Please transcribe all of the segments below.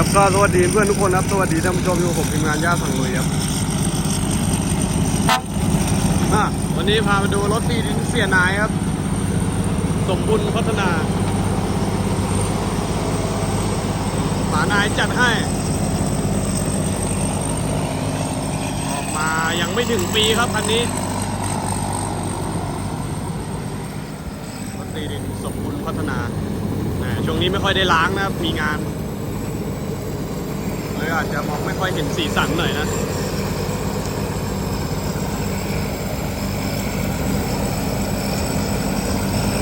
ครับก็สวัสดีเพื่อนทุกคนครับ สวัสดีท่านผู้ชมอยู่ผมทีมงานย่าสั่งลุยครับอะวันนี้พามาดูรถตีดินเสียนายครับ สมบุญพัฒนาหมานายจัดให้ ออกมายังไม่ถึงปีครับคันนี้รถตีดินสมบุญพัฒนาช่วงนี้ไม่ค่อยได้ล้างนะครับมีงาน ยอาจจะมองไม่ค่อยเห็นสีสันหน่อยนะ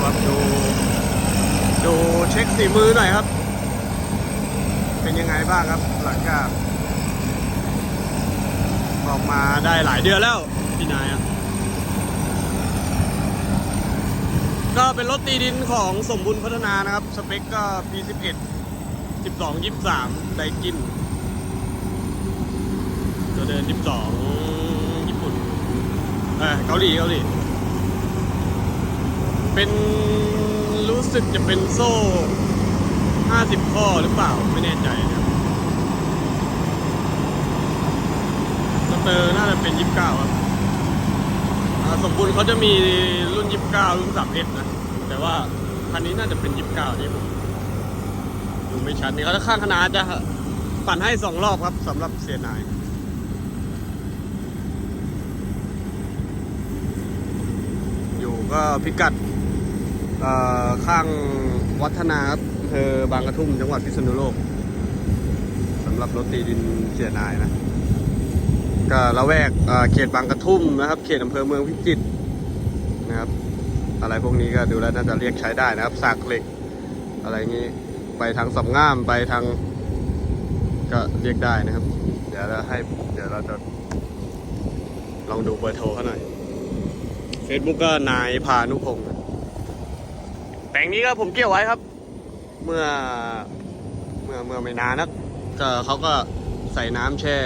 ครับดูดูเช็คสีมือหน่อยครับ เป็นยังไงบ้างครับหลังจากออกมาได้หลายเดือนแล้วพี่นายอะก็เป็นรถตีดินของสมบุญพัฒนานะครับ สเปคก็ P11 12 23 ไดกิน เดิน12ญี่ปุ่นเออเกาหลีเกาหลี เป็นรู้สึกจะเป็นโซ่50ข้อหรือเปล่าไม่แน่ใจนะครับสเตอร์น่าจะเป็น29ครับอ่าครับสมบูรณ์เขาจะมีรุ่น 29 รุ่น 3S นะ แต่ว่าคันนี้น่าจะเป็น 29 นี่ผมดูไม่ชัดนี่เขาจะข้างคณะจะปั่นให้ 2 รอบครับสำหรับเสียนาย อยู่ ก็พิกัดข้างวัฒนาครับอำเภอบางกระทุ่มจังหวัดพิษณุโลกสำหรับรถตีดินเสียนายนะก็ละแวกเขตบางกระทุ่มนะครับ เขตอำเภอเมืองพิจิตรนะครับ อะไรพวกนี้ก็ดูแล้วน่าจะเรียกใช้ได้นะครับสากเหล็ก อะไรอย่างนี้ไปทางสำง่ามไปทาง ก็เรียกได้นะครับ เดี๋ยวเราให้เดี๋ยวเราจะลองดูเบอร์โทรเขาหน่อย เฟซบุ๊กก็นายพานุพงศ์แปลงนี้ก็ผมเกี่ยวไว้ครับ เมื่อเมื่อเมื่อไม่นานนะก็เขาก็ใส่น้ำแช่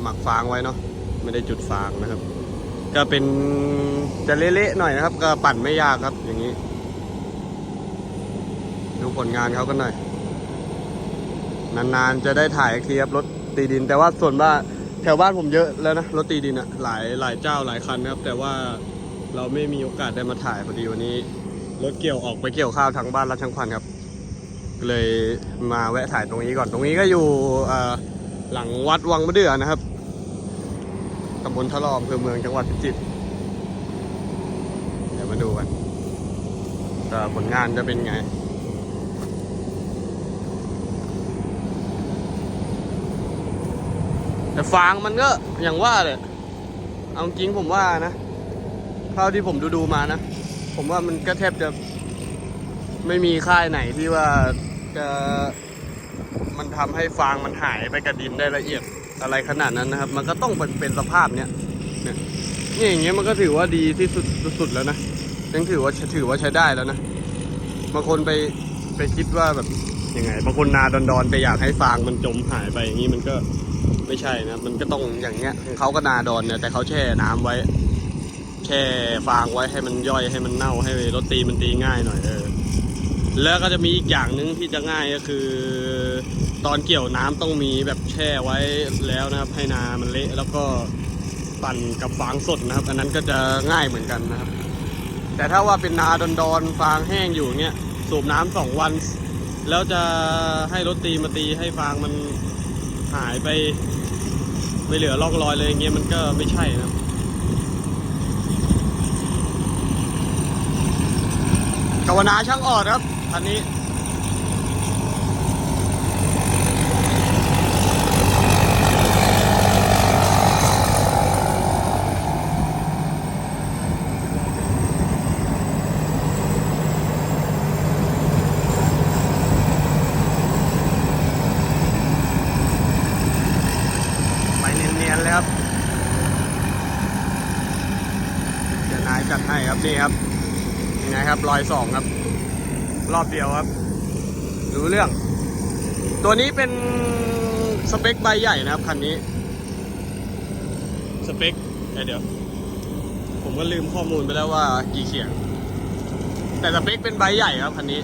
หมักฟางไว้เนาะไม่ได้จุดฟางนะครับ ก็เป็นจะเละๆหน่อยนะครับ ก็ปั่นไม่ยากครับอย่างนี้ ดูผลงานเขากันหน่อย นานๆจะได้ถ่ายอีกทีครับรถตีดิน แต่ว่าส่วนว่านแถวบ้านผมเยอะแล้วนะรถตีดินอะหลายหลายเจ้าหลายคันนะครับ แต่ว่า เราไม่มีโอกาสได้มาถ่ายพอดีวันนี้รถเกี่ยวออกไปเกี่ยวข้าวทางบ้านรัชชังควันครับ เลยมาแวะถ่ายตรงนี้ก่อนตรงนี้ก็อยู่หลังวัดวังมะเดื่อนะครับตำบลทะลอมอำเภอเมืองจังหวัดพิจิตรเดี๋ยวมาดูกันแต่ผลงานจะเป็นไงแต่ฟางมันก็อย่างว่าเลยเอาจริงผมว่านะ เท่าที่ผมดูดูมานะ ผมว่ามันก็แทบจะไม่มีค่ายไหนที่ว่าจะมันทำให้ฟางมันหายไปกับดินได้ละเอียดอะไรขนาดนั้นนะครับ มันก็ต้องเป็นเป็นสภาพเนี้ยเนี่ยนี่อย่างเงี้ยมันก็ถือว่าดีที่สุดสุดแล้วนะยังถือว่าถือว่าใช้ได้แล้วนะบางคนไปไปคิดว่าแบบยังไงบางคนนาดอนๆไปอยากให้ฟางมันจมหายไปอย่างนี้มันก็ไม่ใช่นะมันก็ต้องอย่างเงี้ยของเขาก็นาดอนเนี่ยแต่เขาแช่น้ำไว้ แช่ฟางไว้ให้มันย่อยให้มันเน่าให้รถตีมันตีง่ายหน่อยเออแล้วก็จะมีอีกอย่างหนึ่งที่จะง่ายก็คือ ตอนเกี่ยวน้ำต้องมีแบบแช่ไว้แล้วนะครับ ให้นามันเละแล้วก็ปั่นกับฟางสดนะครับ อันนั้นก็จะง่ายเหมือนกันนะครับ แต่ถ้าว่าเป็นนาดอนๆฟางแห้งอยู่เงี้ยสูบน้ำสองวัน แล้วจะให้รถตีมาตีให้ฟางมันหายไป ไม่เหลือร่องรอยเลยเงี้ยมันก็ไม่ใช่นะครับ กวนาช่างออดครับอันนี้ไปเนียนๆเลยครับเดี๋ยวนายจัดให้ครับนี่ครับ ครับรอยสองครับ รอบเดียวครับ รู้เรื่อง ตัวนี้เป็นสเปคใบใหญ่นะครับคันนี้ สเปคเอ้ยเดี๋ยว ผมก็ลืมข้อมูลไปแล้วว่ากี่เขียง แต่สเปคเป็นใบใหญ่ครับคันนี้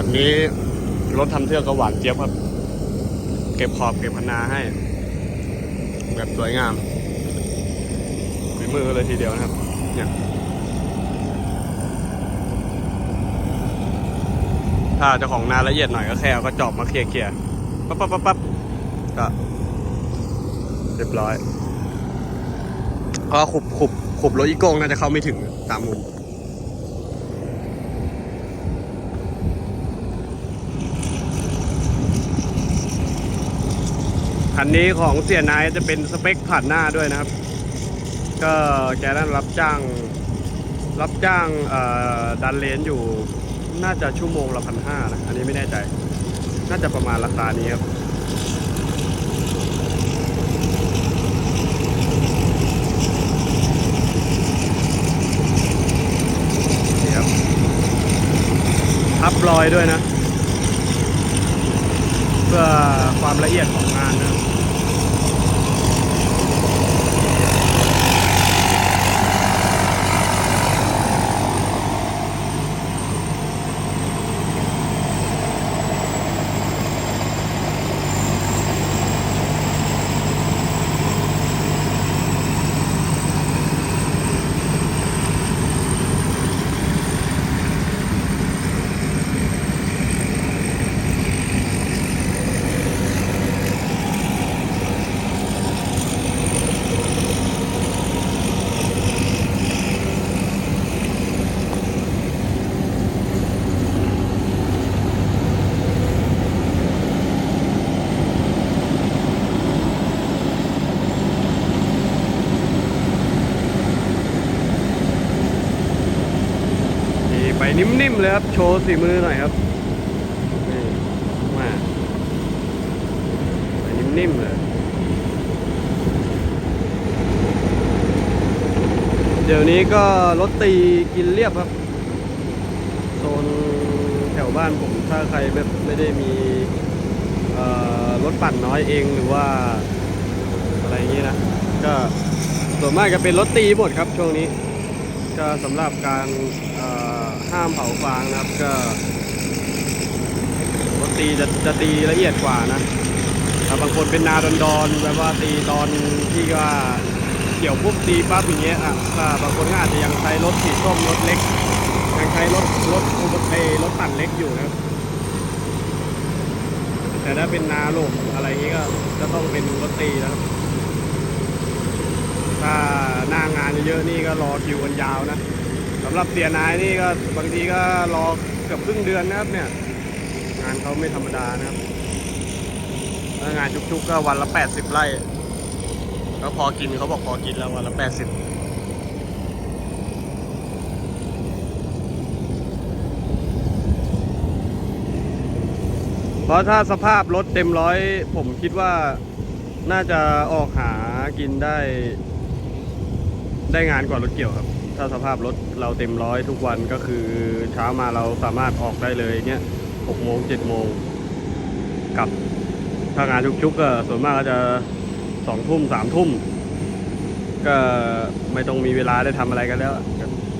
แบบนี้รถทำเทือกก็หวานเจี๊ยบครับ เก็บขอบเก็บพนาให้ แบบสวยงามฝีมือเลยทีเดียวนะครับ เนี่ยถ้าเจ้าของนาละเอียดหน่อยก็แค่เอากระจอบมาเคลียร์เคลียร์ปั๊บปั๊บปั๊บปั๊บก็เรียบร้อย ก็ขุบขุบขุบรถอีโก้งน่าจะเข้าไม่ถึงตามมุม คันนี้ของเสียนายจะเป็นสเปคผ่านหน้าด้วยนะครับ ก็แกนั้นรับจ้าง รับจ้างดันเลนอยู่น่าจะชั่วโมงละพันห้านะ อันนี้ไม่แน่ใจ น่าจะประมาณราคานี้ครับนี่ครับพับรอยด้วยนะ เพื่อความละเอียดของงานนะ ชว์สีมือหน่อยครับนี่มานิ่มๆเลยเดี๋ยวนี้ก็รถตีกินเรียบครับโซนแถวบ้านผมถ้าใครแบบไม่ได้มีรถปั่นน้อยเองหรือว่าอะไรอย่างนี้นะ ก็ส่วนมากจะเป็นรถตีหมดครับช่วงนี้ ก็สำหรับการามเผาฟางนะครับก็รถตีจะจะตีละเอียดกว่านะถ้าบางคนเป็นนาดอนๆแบบว่าตีตอนที่ว่าเกี่ยวปุ๊บตีปั๊บอย่างเงี้ยอะก็บางคนก็อาจจะยังใช้รถสีส้มรถเล็กยังใช้รถรถอุบัติเหตุรถปั่นเล็กอยู่นะครับ แต่ถ้าเป็นนาโลกอะไรอย่างงี้ก็จะต้องเป็นรถตีนะครับถ้าหน้างานเยอะๆนี่ก็รอคิวกันยาวนะ สำหรับเสียนายนี่ก็บางทีก็รอเกือบครึ่งเดือนนะครับเนี่ย งานเขาไม่ธรรมดานะครับถ้างานชุกๆก็วันละ 80 ไร่ก็พอกินเขาบอกพอกินแล้ววันละ 80เพราะถ้าสภาพรถเต็มร้อย ผมคิดว่าน่าจะออกหากินได้ ได้งานกว่ารถเกี่ยวครับ ถ้าสภาพรถเราเต็มร้อยทุกวันก็คือเช้ามาเราสามารถออกได้เลยเงี้ยหกโมงเจ็ดโมงกลับถ้างานชุกๆก็ส่วนมากก็จะสองทุ่มสามทุ่มก็ไม่ต้องมีเวลาได้ทำอะไรกันแล้ว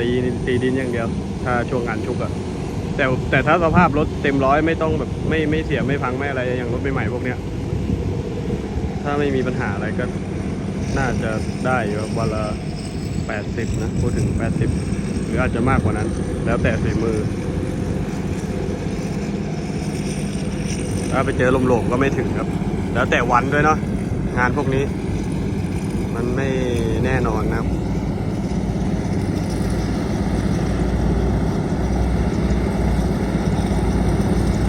ตีตีดินอย่างเดียว ถ้าช่วงงานชุกอะแต่แต่ถ้าสภาพรถเต็มร้อยไม่ต้องแบบไม่ไม่เสียไม่พังไม่อะไรอย่างรถใหม่ๆพวกเนี้ย ถ้าไม่มีปัญหาอะไรก็น่าจะได้วันละ แปดสิบนะพูดถึงแปดสิบหรืออาจจะมากกว่านั้น แล้วแต่ฝีมือ ถ้าไปเจอลมๆก็ไม่ถึงครับ แล้วแต่วันด้วยเนาะงานพวกนี้ มันไม่แน่นอนนะครับ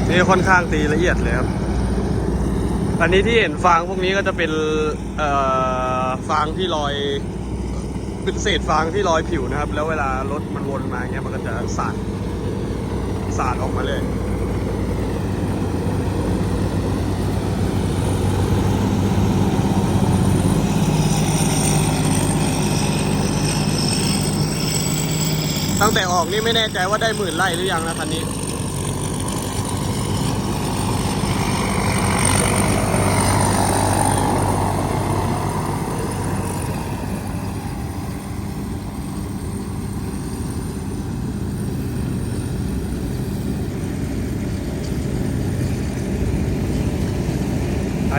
นี่ค่อนข้างตีละเอียดเลยครับ อันนี้ที่เห็นฟางพวกนี้ก็จะเป็นฟางที่ลอย เป็นเศษฟางที่ลอยผิวนะครับ แล้วเวลารถมันวนมาเงี้ยมันก็จะสาดสาดออกมาเลยตั้งแต่ออกนี่ไม่แน่ใจว่าได้หมื่นไร่หรือยังนะคันนี้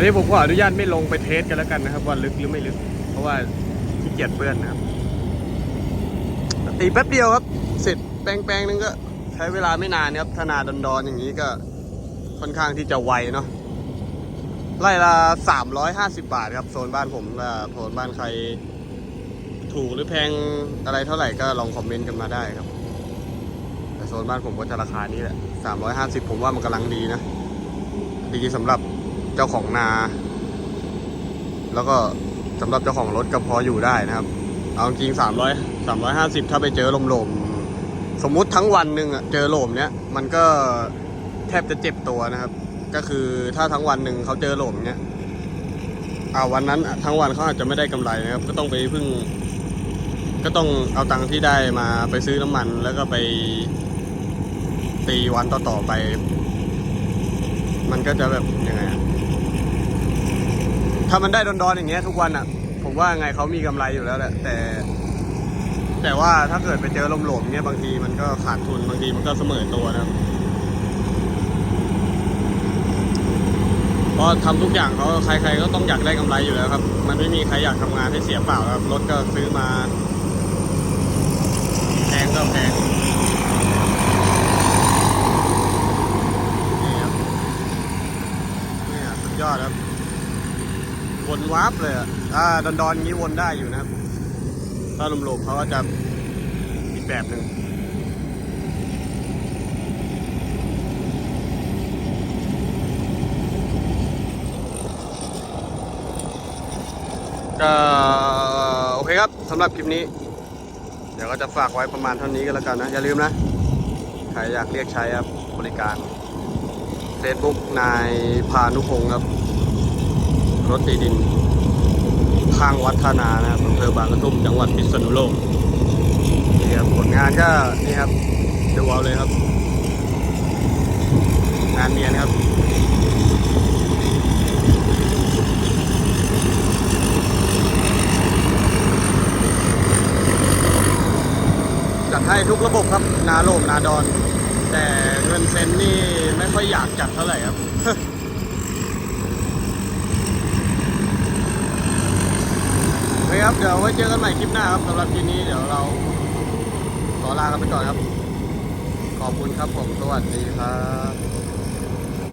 นนี้ผมขออนุญาตไม่ลงไปเทสกันแล้วกันนะครับว่าลึกหรือไม่ลึก เพราะว่าขี้เกียจเปื้อนนะครับตีแป๊บเดียวครับ เสร็จแปลงแปลงนึงก็ใช้เวลาไม่นานครับถ้านาดอนๆอย่างนี้ก็ค่อนข้างที่จะไวเนาะไล่ละสามร้อยห้าสิบาทครับ โซนบ้านผมโซนบ้านใคร ถูกหรือแพงอะไรเท่าไหร่ก็ลองคอมเมนต์กันมาได้ครับ แต่โซนบ้านผมก็จะราคานี้แหละสามร้อยห้าสิบผมว่ามันกำลังดีนะ ดีสำหรับ เจ้าของนา แล้วก็สำหรับเจ้าของรถก็พออยู่ได้นะครับ เอาจริงสามร้อยสามร้อยห้าสิบถ้าไปเจอลมๆสมมุติทั้งวันหนึ่งอะเจอลมเนี้ยมันก็แทบจะเจ็บตัวนะครับ ก็คือถ้าทั้งวันหนึ่งเขาเจอลมเนี้ยอ่าวันนั้นทั้งวันเขาอาจจะไม่ได้กำไรนะครับ ก็ต้องไปพึ่ง ก็ต้องเอาตังค์ที่ได้มาไปซื้อน้ำมัน แล้วก็ไปตีวันต่อๆไป มันก็จะแบบยังไง ถ้ามันได้ดอนๆอย่างเงี้ยทุกวันอะ ผมว่าไงเขามีกำไรอยู่แล้วแหละแต่ แต่ว่าถ้าเกิดไปเจอลมหลมเงี้ยบางทีมันก็ขาดทุนบางทีมันก็เสมอตัวนะเพราะทำทุกอย่างเขาใครๆก็ต้องอยากได้กำไรอยู่แล้วครับ มันไม่มีใครอยากทำงานให้เสียเปล่าครับรถก็ซื้อมาแพงก็แพงนี่ครับนี่สุดยอดครับ วนวาร์ปเลยอะอ่าดอนดอนๆงี้วนได้อยู่นะครับ ถ้าลมๆเขาก็จะอีกแบบหนึ่งก็โอเคครับสำหรับคลิปนี้ เดี๋ยวก็จะฝากไว้ประมาณเท่านี้ก็แล้วกันนะ อย่าลืมนะ ใครอยากเรียกใช้ครับบริการ Facebook นายพานุพงศ์ครับ รถตีดิน ข้างวัดธนานะครับอำเภอบางกระทุ่มจังหวัดพิษณุโลกนี่ครับผลงานก็นี่ครับดูเอาเลยครับ งานเนียนครับจัดให้ทุกระบบครับ นาโลมนาดอน แต่เงินเซนนี่ไม่ค่อยอยากจัดเท่าไหร่ครับ โอ เคครับ เดี๋ยวไว้เจอกันใหม่คลิปหน้าครับสำหรับคลิปนี้เดี๋ยวเราขอลากันไปก่อนครับ ขอบคุณครับผมสวัสดีครับ